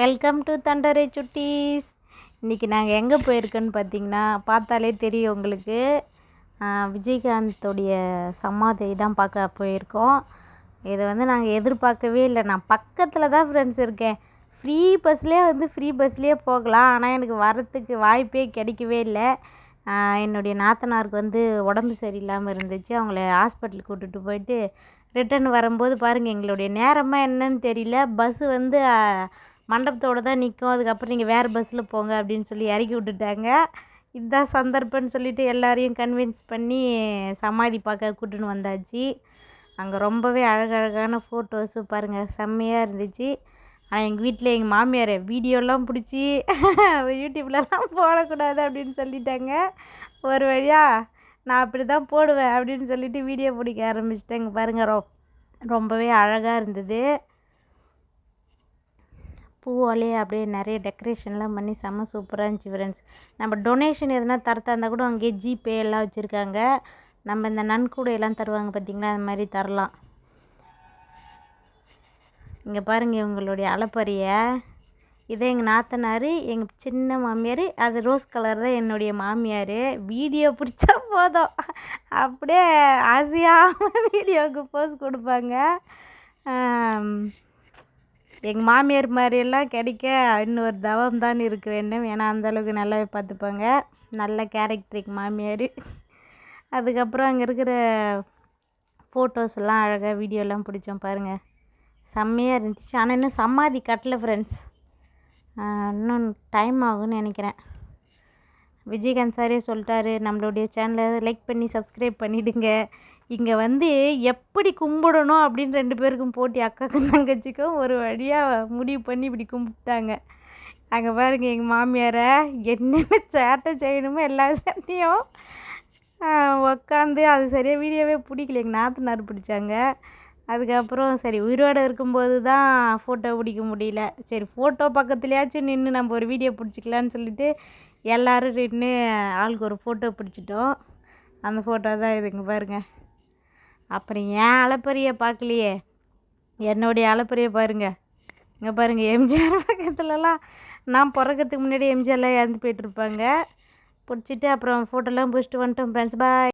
Welcome to Thandarai சுட்டீஸ் இன்றைக்கி நாங்கள் எங்கே போயிருக்கோன்னு பார்த்தீங்கன்னா பார்த்தாலே தெரியும் உங்களுக்கு. விஜயகாந்தோடைய சமாதி தான் பார்க்க போயிருக்கோம். இதை வந்து நாங்கள் எதிர்பார்க்கவே இல்லை. நான் பக்கத்தில் தான் ஃப்ரெண்ட்ஸ் இருக்கேன். ஃப்ரீ பஸ்லேயே வந்து ஃப்ரீ பஸ்லேயே போகலாம். ஆனால் எனக்கு வரத்துக்கு வாய்ப்பே கிடைக்கவே இல்லை. என்னுடைய நாத்தனாருக்கு வந்து உடம்பு சரியில்லாமல் இருந்துச்சு. அவங்கள ஹாஸ்பிட்டலுக்கு கூட்டுட்டு போயிட்டு ரிட்டர்ன் வரும்போது பாருங்கள் எங்களுடைய நேரமாக என்னன்னு தெரியல. பஸ்ஸு வந்து மண்டபத்தோட தான் நிற்கும் அதுக்கப்புறம் நீங்கள் வேறு பஸ்ஸில் போங்க அப்படின்னு சொல்லி இறக்கி விட்டுட்டாங்க. இதுதான் சந்தர்ப்பம்னு சொல்லிட்டு எல்லாரையும் கன்வின்ஸ் பண்ணி சமாதி பார்க்க கூட்டின்னு வந்தாச்சு. அங்கே ரொம்பவே அழகழகான ஃபோட்டோஸு பாருங்கள் செம்மையாக இருந்துச்சு. ஆனால் எங்கள் வீட்டில் எங்கள் மாமியார் வீடியோலாம் பிடிச்சி யூடியூப்லலாம் போடக்கூடாது அப்படின்னு சொல்லிட்டாங்க. ஒரு வழியாக நான் அப்படி தான் போடுவேன் அப்படின்னு சொல்லிட்டு வீடியோ பிடிக்க ஆரம்பிச்சிட்டேங்க பாருங்கள் ரொ ரொம்பவே அழகாக இருந்தது. பூவாலே அப்படியே நிறைய டெக்கரேஷன்லாம் பண்ணி செம்ம சூப்பராக இருந்துச்சு ஃப்ரெண்ட்ஸ் நம்ம டொனேஷன் எதுனா தரத்தா இருந்தால் கூட அங்கேயே ஜிபே எல்லாம் வச்சுருக்காங்க. நம்ம இந்த நன்கூடையெல்லாம் தருவாங்க பார்த்தீங்களா அது மாதிரி தரலாம். இங்கே பாருங்கள் இவங்களுடைய அலப்பறைய. இதே எங்கள் நாத்தனார் எங்கள் சின்ன மாமியார் அது ரோஸ் கலர் தான் என்னுடைய மாமியார். வீடியோ பிடிச்சா போதும். அப்படியே ஆசையாக வீடியோவுக்கு போஸ் கொடுப்பாங்க. எங்கள் மாமியார் மாதிரியெல்லாம் கிடைக்க இன்னொரு தவம் தான் இருக்க வேண்டும். ஏன்னா அந்தளவுக்கு நல்லாவே பார்த்துப்பாங்க. நல்ல கேரக்டர் எங்கள் மாமியார். அதுக்கப்புறம் அங்கே இருக்கிற ஃபோட்டோஸ் எல்லாம் அழகாக வீடியோலாம் பிடிச்சோம் பாருங்கள் செம்மையாக இருந்துச்சு. ஆனால் இன்னும் சமாதி கட்டல ஃப்ரெண்ட்ஸ் இன்னும் டைம் ஆகும்னு நினைக்கிறேன். விஜயகாந்த் சாரே சொல்லிட்டாரு நம்மளுடைய சேனலை லைக் பண்ணி சப்ஸ்கிரைப் பண்ணிவிடுங்க இங்கே வந்து எப்படி கும்பிடணும் அப்படின்னு ரெண்டு பேருக்கும் போட்டி அக்காக்கும் தங்கச்சிக்கும் ஒரு வழியாக முடிவு பண்ணி இப்படி கும்பிட்டாங்க. அங்கே பாருங்கள் எங்கள் மாமியாரை என்னென்ன சேட்டை செய்யணுமோ எல்லா சேட்டையும் உக்காந்து அது சரியாக வீடியோவே பிடிக்கல. எங்கள் நாத்தனார் பிடிச்சாங்க. அதுக்கப்புறம் சரி உயிரோடு இருக்கும்போது தான் ஃபோட்டோ பிடிக்க முடியல. சரி ஃபோட்டோ பக்கத்துலேயாச்சும் நின்று நம்ம ஒரு வீடியோ பிடிச்சிக்கலான்னு சொல்லிட்டு எல்லோரும் நின்று ஆளுக்கு ஒரு ஃபோட்டோ பிடிச்சிட்டோம். அந்த ஃபோட்டோ தான் இதுங்க பாருங்கள் அப்புறம் ஏன் அலப்பறையை பார்க்கலையே. என்னுடைய அலப்பறையை பாருங்க. இங்கே பாருங்கள் எம்ஜிஆர் பக்கத்துலலாம் நான் பிறக்கிறதுக்கு முன்னாடி எம்ஜிஆர்லாம் இறந்து போயிட்டுருப்பாங்க பிடிச்சிட்டு அப்புறம் ஃபோட்டோலாம் பிடிச்சிட்டு வந்துட்டோம் ஃப்ரெண்ட்ஸ் பாய்